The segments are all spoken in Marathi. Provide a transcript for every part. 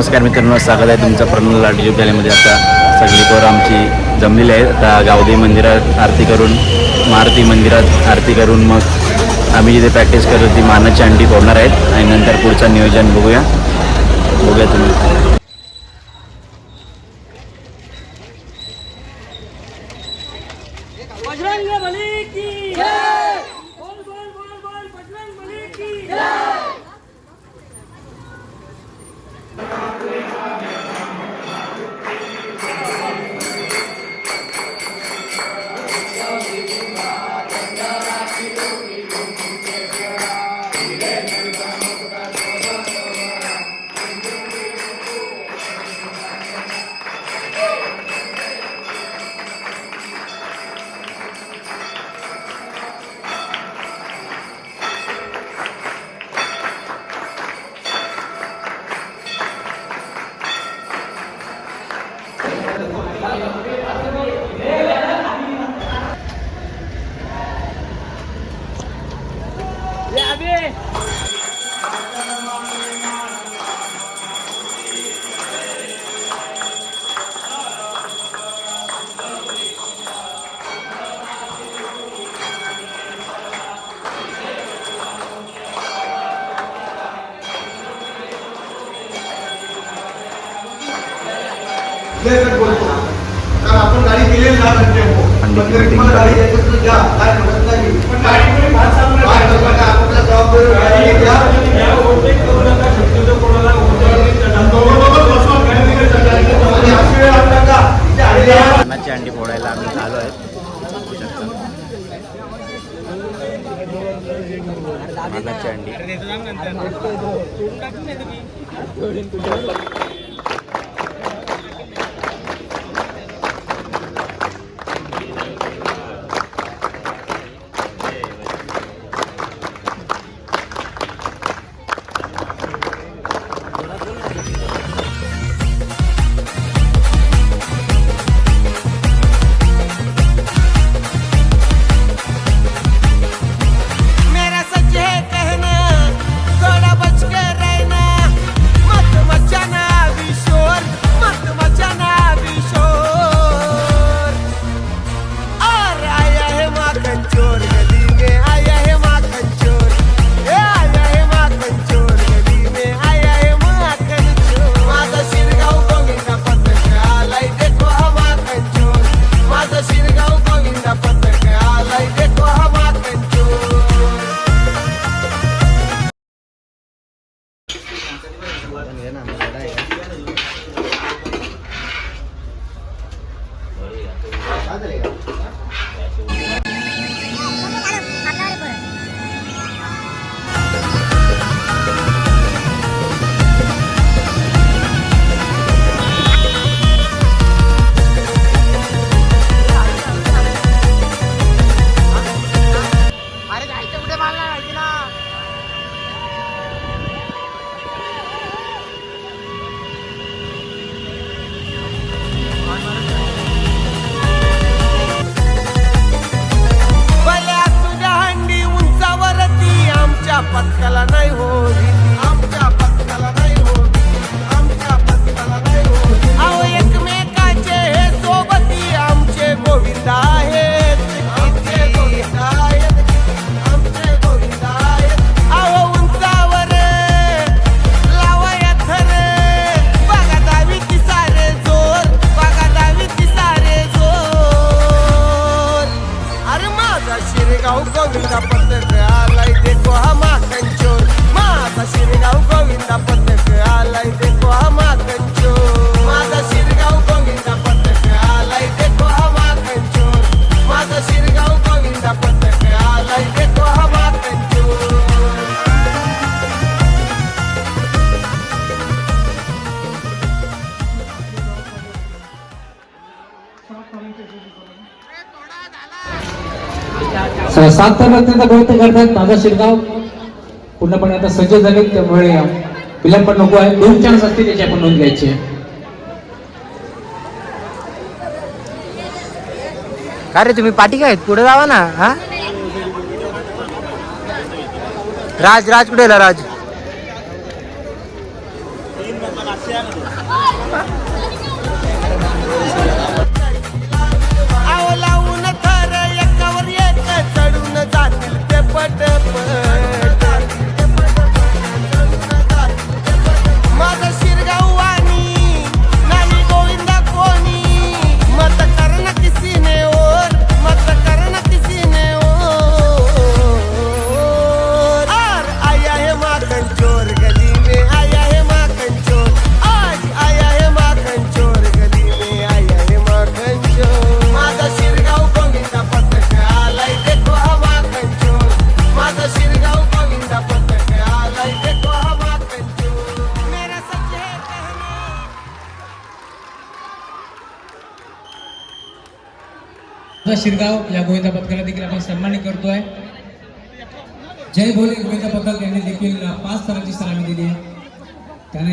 नमस्कार मित्रांनो स्वागत आहे तुमचं प्रणल लाट गॅलीमध्ये आता सगळी पोरं आमची जमलेली आहे आता गावदेवी मंदिरात आरती करून मारुती मंदिरात आरती करून मग आम्ही जिथे प्रॅक्टिस करतो ती मानाची अंडी फोडणार आहेत. आणि नंतर पुढचं नियोजन बघूया. बघूया तुम्ही. लेकर बोलतो कारण आपण गाडी दिलेली ना पण तरी तुम्हाला गाडी. द्यायची काय म्हणत नाही. पण काय करता का जबाबदारी गाडी आहे. अंडी फोडायला आम्ही आलो आहेत मानाची अंडी. सात तर अत्यंत प्रयत्न करतात. माझा शिरगाव पूर्णपणे आता सज्ज झाले त्यामुळे विलंब पण नको आहे. दोन चान्स असतील त्याची आपण नोंद घ्यायची आहे. का रे तुम्ही पाठी काय? पुढे जावा ना हा? राज राज कुठे गेला राज? शिरगाव या गोविंदा पथकाला देखील आपण सन्मानित करतोय. जय भोले गोविंदा पथक यांनी देखील पाच स्तरांची सलामी दिली. आहे त्याने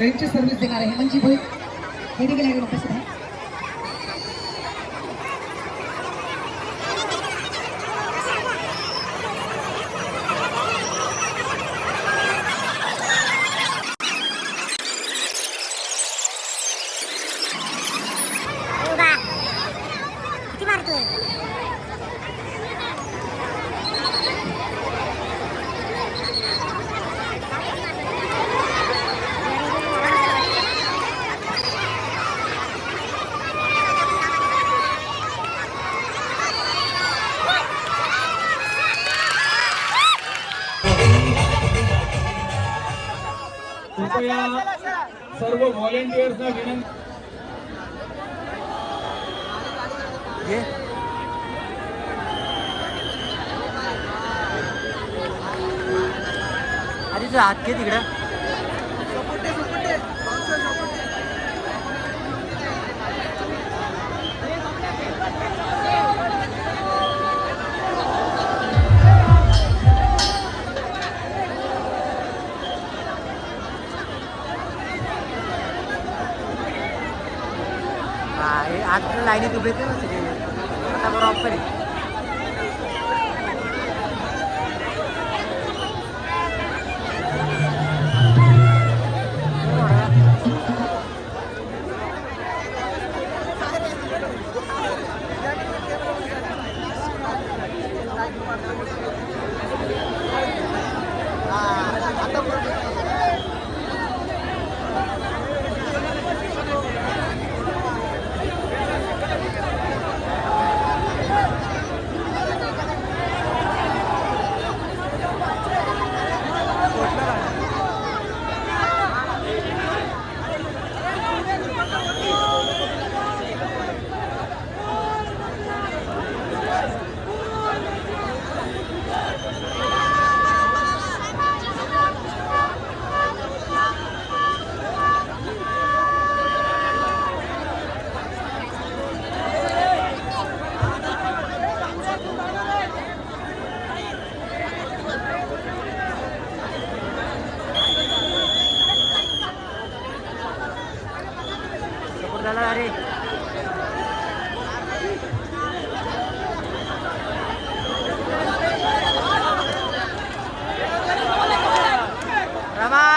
ಫ್ರೆಂಚ್ ಸರ್ವಿಸ್ ಗಾರ ಹೆಮಂಜಿ ಭೋಯ್ ವೇದಿಕೆಗೆ सर्व व्हॉलेंटियर्सना विनंती अरे जो हात घे तिकडं. লাইনে তো বেঁচে আছে তারপর অফ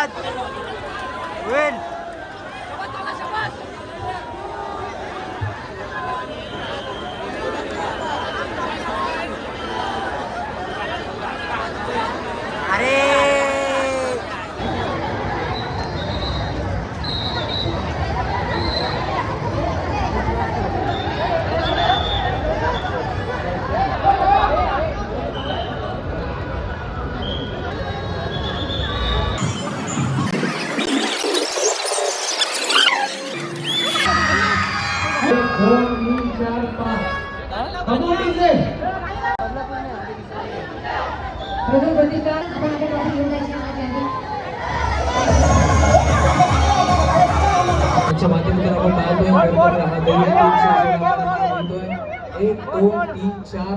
Brad! Will! प्रथम प्रतिकार अच्छा माध्यमातून आपण पाहतोय एक दोन तीन चार.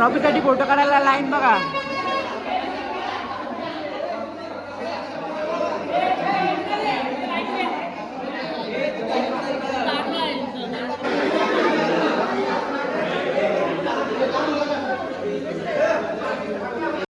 ट्रॉफीसाठी फोटो काढायला लाईन बघा.